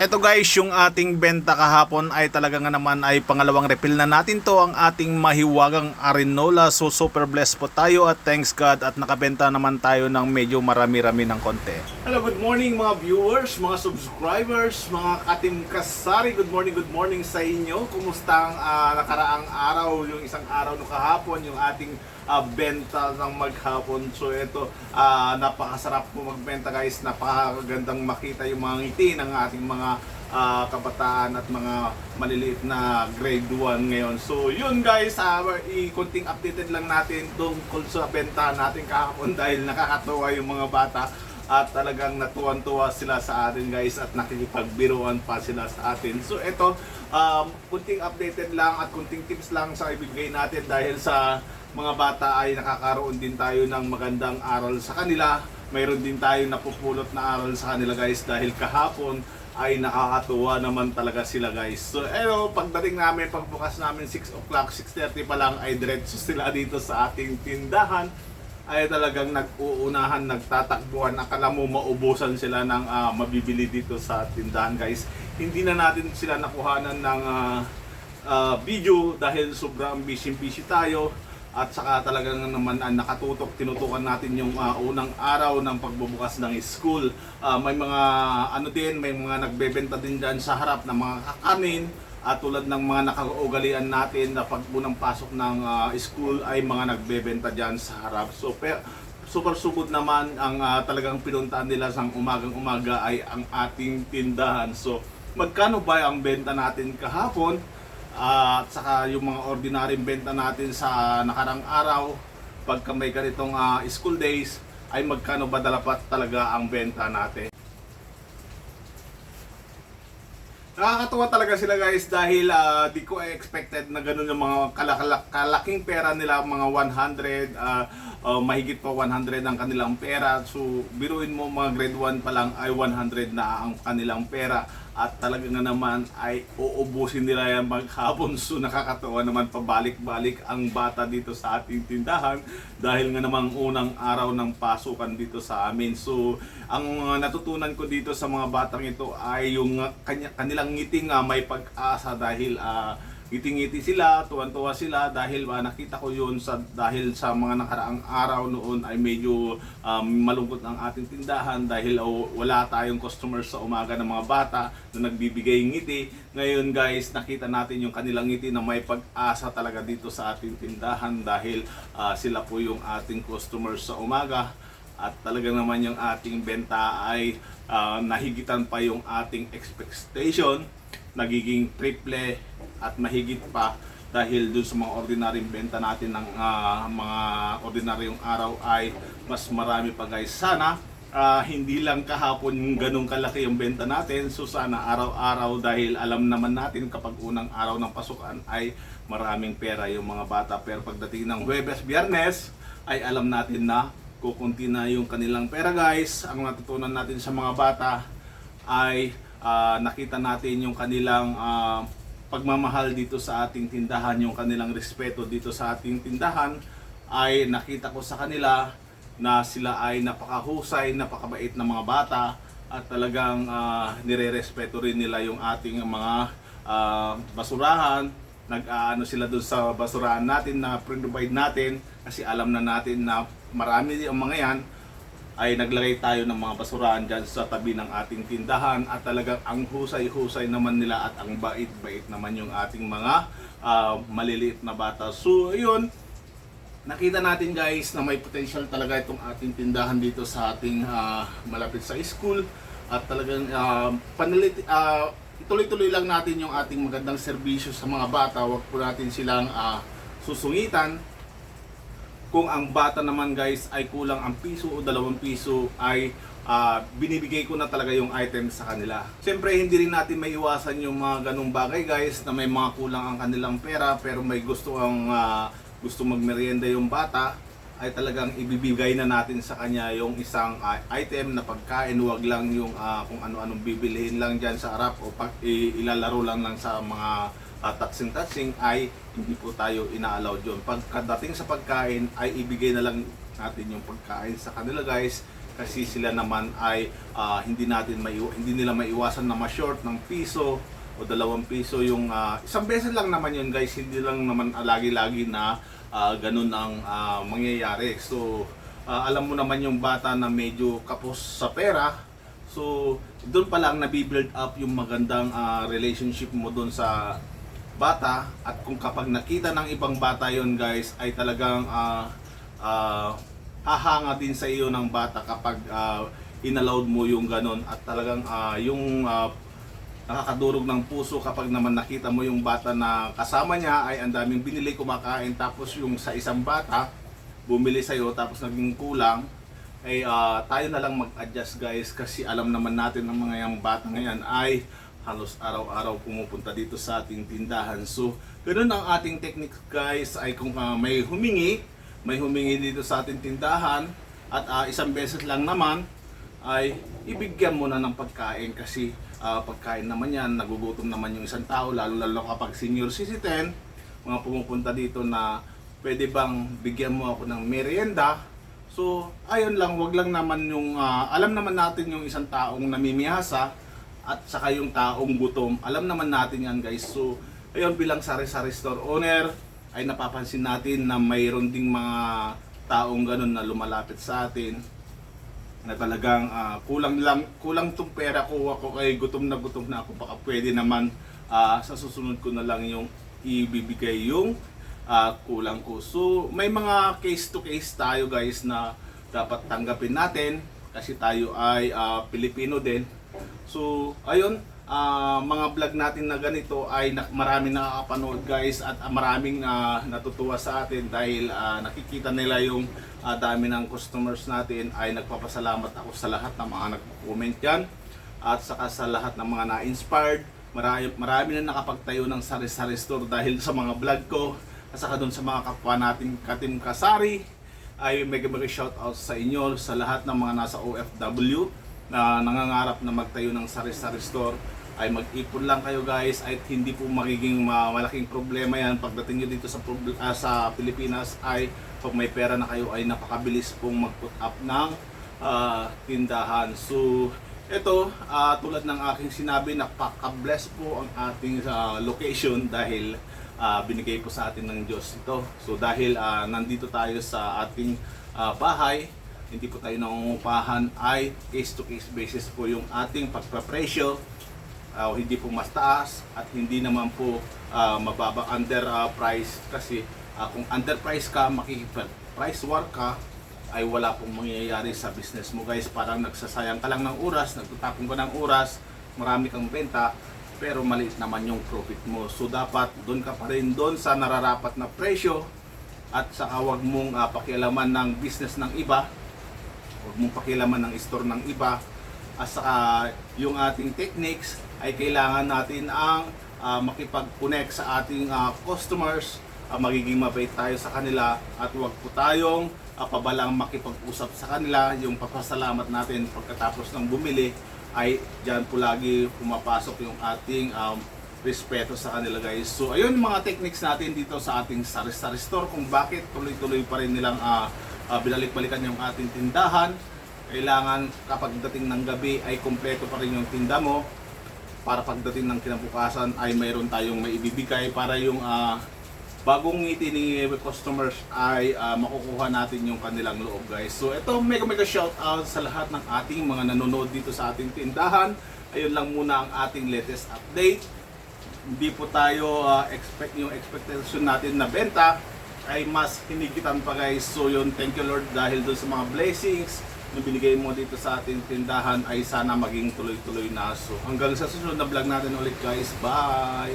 Ito guys, yung ating benta kahapon ay talaga nga naman ay pangalawang refill na natin to ang ating mahiwagang Arenola. So super blessed po tayo at thanks God at nakabenta naman tayo ng medyo marami-rami ng konti. Hello, good morning mga viewers, mga subscribers, mga katim kasari. Good morning, good morning sa inyo. Kumusta ang ah, nakaraang araw, yung isang araw no kahapon, yung ating ah, benta ng maghapon. So ito, ah, napakasarap po magbenta guys. Napakagandang makita yung mga ngiti ng ating mga ah, kabataan at mga maliliit na grade 1 ngayon. So yun guys, uh, i-kunting updated lang natin tungkol sa benta natin kahapon dahil nakakatuwa yung mga bata at talagang natuwan-tuwa sila sa atin guys at nakikipagbiruan pa sila sa atin. So ito, um, kunting updated lang at kunting tips lang sa ibigay natin dahil sa mga bata ay nakakaroon din tayo ng magandang aral sa kanila. Mayroon din tayo napupulot na aral sa kanila guys dahil kahapon ay nakakatuwa naman talaga sila guys. So ano, pagdating namin, pagbukas namin 6 o'clock, 6.30 pa lang ay diretso sila dito sa ating tindahan ay talagang nag-uunahan, nagtatakbuhan. Akala mo maubusan sila ng ah, mabibili dito sa tindahan guys. Hindi na natin sila nakuhanan ng ah, ah, video dahil sobrang busy-busy tayo. At saka talagang naman ah, nakatutok, tinutukan natin yung ah, unang araw ng pagbubukas ng school. Ah, may mga ano din, may mga nagbebenta din dyan sa harap ng mga kakanin. At tulad ng mga nakaugalian natin na pag unang pasok ng ah, school ay mga nagbebenta dyan sa harap. So, per, super sugod naman ang ah, talagang pinuntahan nila sa umagang umaga ay ang ating tindahan. So, magkano ba ang benta natin kahapon? Ah, at saka yung mga ordinaryong benta natin sa nakarang araw, pagka may ganitong ah, school days, ay magkano ba dapat talaga ang benta natin? Nakakatuwa talaga sila guys dahil ah, di ko expected na ganun yung mga kalak- kalaking pera nila, mga 100, ah, ah, mahigit pa 100 ang kanilang pera. So biruin mo mga grade 1 pa lang ay 100 na ang kanilang pera at talaga nga naman ay uubusin nila yan maghapon. So nakakatuwa naman pabalik-balik ang bata dito sa ating tindahan dahil nga namang unang araw ng pasukan dito sa amin. So ang natutunan ko dito sa mga batang ito ay yung kanilang ngiting uh, may pag-asa dahil uh, ngiti-ngiti sila, tuwan-tuwa sila dahil uh, nakita ko yun sa dahil sa mga nakaraang araw noon ay medyo um, malungkot ang ating tindahan dahil uh, wala tayong customers sa umaga ng mga bata na nagbibigay ngiti. Ngayon guys, nakita natin yung kanilang ngiti na may pag-asa talaga dito sa ating tindahan dahil uh, sila po yung ating customers sa umaga at talaga naman yung ating benta ay ah, nahigitan pa yung ating expectation nagiging triple at mahigit pa dahil dun sa mga ordinaryong benta natin ng ah, mga ordinaryong araw ay mas marami pa guys. Sana ah, hindi lang kahapon ganong kalaki yung benta natin. So sana araw-araw dahil alam naman natin kapag unang araw ng pasukan ay maraming pera yung mga bata. Pero pagdating ng Huwebes, Biyernes ay alam natin na kukunti na yung kanilang pera guys. Ang natutunan natin sa mga bata ay ah, nakita natin yung kanilang ah, pagmamahal dito sa ating tindahan, yung kanilang respeto dito sa ating tindahan ay nakita ko sa kanila na sila ay napakahusay, napakabait na mga bata at talagang ah, nire-respeto rin nila yung ating mga ah, basurahan. Nag-aano sila doon sa basurahan natin na provide natin kasi alam na natin na marami ang mga yan ay naglagay tayo ng mga basurahan dyan sa tabi ng ating tindahan. At talagang ang husay-husay naman nila at ang bait-bait naman yung ating mga ah, maliliit na bata. So, yun, nakita natin guys na may potential talaga itong ating tindahan dito sa ating ah, malapit sa school. At talagang uh, panalit ah, ituloy-tuloy lang natin yung ating magandang serbisyo sa mga bata. Wag po natin silang ah, susungitan kung ang bata naman guys ay kulang ang piso o dalawang piso ay ah, binibigay ko na talaga yung item sa kanila. Siyempre hindi rin natin may iwasan yung mga ganong bagay guys na may mga kulang ang kanilang pera pero may gusto ang ah, gusto magmerienda yung bata ay talagang ibibigay na natin sa kanya yung isang ah, item na pagkain, wag lang yung ah, kung ano-anong bibilihin lang dyan sa harap o pag ilalaro lang lang sa mga uh, touching-touching ay hindi po tayo ina-allow dyan. Pagkadating sa pagkain ay ibigay na lang natin yung pagkain sa kanila guys. Kasi sila naman ay ah, hindi natin maiwa, hindi nila maiwasan na ma-short ng piso o dalawang piso yung ah, isang beses lang naman yun guys. Hindi lang naman lagi-lagi na ah, ganun ang ah, mangyayari. So ah, alam mo naman yung bata na medyo kapos sa pera. So doon pa lang nabibuild up yung magandang ah, relationship mo doon sa bata at kung kapag nakita ng ibang bata yon guys ay talagang ah, ah, hahanga din sa iyo ng bata kapag ah, inallowed mo yung ganon at talagang ah, yung ah, nakakadurog ng puso kapag naman nakita mo yung bata na kasama niya ay ang daming binili kumakain. Tapos yung sa isang bata bumili sa'yo tapos naging kulang ay ah, tayo na lang mag-adjust guys kasi alam naman natin ng mga yung bata ngayon ay halos araw-araw pumupunta dito sa ating tindahan. So, ganun ang ating technique guys ay kung ah, may humingi, may humingi dito sa ating tindahan at ah, isang beses lang naman ay ibigyan mo na ng pagkain kasi ah, pagkain naman yan, nagugutom naman yung isang tao lalo lalo kapag senior citizen, mga pumupunta dito na pwede bang bigyan mo ako ng merienda So, ayun lang, wag lang naman yung, ah, alam naman natin yung isang taong namimiyasa at saka yung taong gutom. Alam naman natin yan guys. So, ayun bilang sari-sari store owner, ay napapansin natin na mayroon ding mga taong ganun na lumalapit sa atin na talagang ah, kulang lang kulang tong pera ko ako kay gutom na gutom na ako baka pwede naman ah, sa susunod ko na lang yung ibibigay yung ah, kulang ko. So, may mga case to case tayo guys na dapat tanggapin natin kasi tayo ay ah, Pilipino din. So, ayun, ah, mga vlog natin na ganito ay na, maraming nakakapanood guys at maraming ah, natutuwa sa atin dahil ah, nakikita nila yung ah, dami ng customers natin ay nagpapasalamat ako sa lahat ng mga nag-comment yan at saka sa lahat ng mga na-inspired. Marami, marami na nakapagtayo ng sari-sari store dahil sa mga vlog ko at saka doon sa mga kapwa natin katim kasari. Ay mega mega shout out sa inyo sa lahat ng mga nasa OFW na nangangarap na magtayo ng sari-sari store ay mag-ipon lang kayo guys at hindi po magiging ma- malaking problema yan pagdating nyo dito sa, ah, sa Pilipinas ay pag may pera na kayo ay napakabilis pong mag-put up ng ah, tindahan so ito, ah, tulad ng aking sinabi, napaka-bless po ang ating ah, location dahil ah, binigay po sa atin ng Diyos ito. So dahil ah, nandito tayo sa ating ah, bahay, hindi po tayo nangungupahan ay case to case basis po yung ating pagpapresyo. Ah, hindi po mas taas at hindi naman po ah, mababa under ah, price kasi ah, kung under price ka, makikipag price war ka, ay wala pong mangyayari sa business mo guys. Parang nagsasayang ka lang ng oras, nagtatapon ka ng oras, marami kang benta, pero maliit naman yung profit mo. So dapat doon ka pa rin doon sa nararapat na presyo at saka huwag mong ah, pakialaman ng business ng iba, huwag mong pakialaman ng store ng iba, at saka yung ating techniques ay kailangan natin ang ah, makipag-connect sa ating ah, customers, ah, magiging mabait tayo sa kanila at huwag po tayong ah, pabalang makipag-usap sa kanila. Yung papasalamat natin pagkatapos ng bumili ay dyan po lagi pumapasok yung ating um, respeto sa kanila guys. So ayun mga techniques natin dito sa ating sari-sari store kung bakit tuloy-tuloy pa rin nilang ah, ah, binalik-balikan yung ating tindahan. Kailangan kapag dating ng gabi ay kompleto pa rin yung tinda mo para pagdating ng kinabukasan ay mayroon tayong maibibigay para yung ah, bagong ngiti ni customers ay ah, makukuha natin yung kanilang loob guys. So ito mega mega shout out sa lahat ng ating mga nanonood dito sa ating tindahan. Ayun lang muna ang ating latest update. Hindi po tayo ah, expect yung expectation natin na benta ay mas hinigitan pa guys. So yun, thank you Lord dahil doon sa mga blessings na binigay mo dito sa ating tindahan ay sana maging tuloy-tuloy na. So hanggang sa susunod na vlog natin ulit guys. Bye!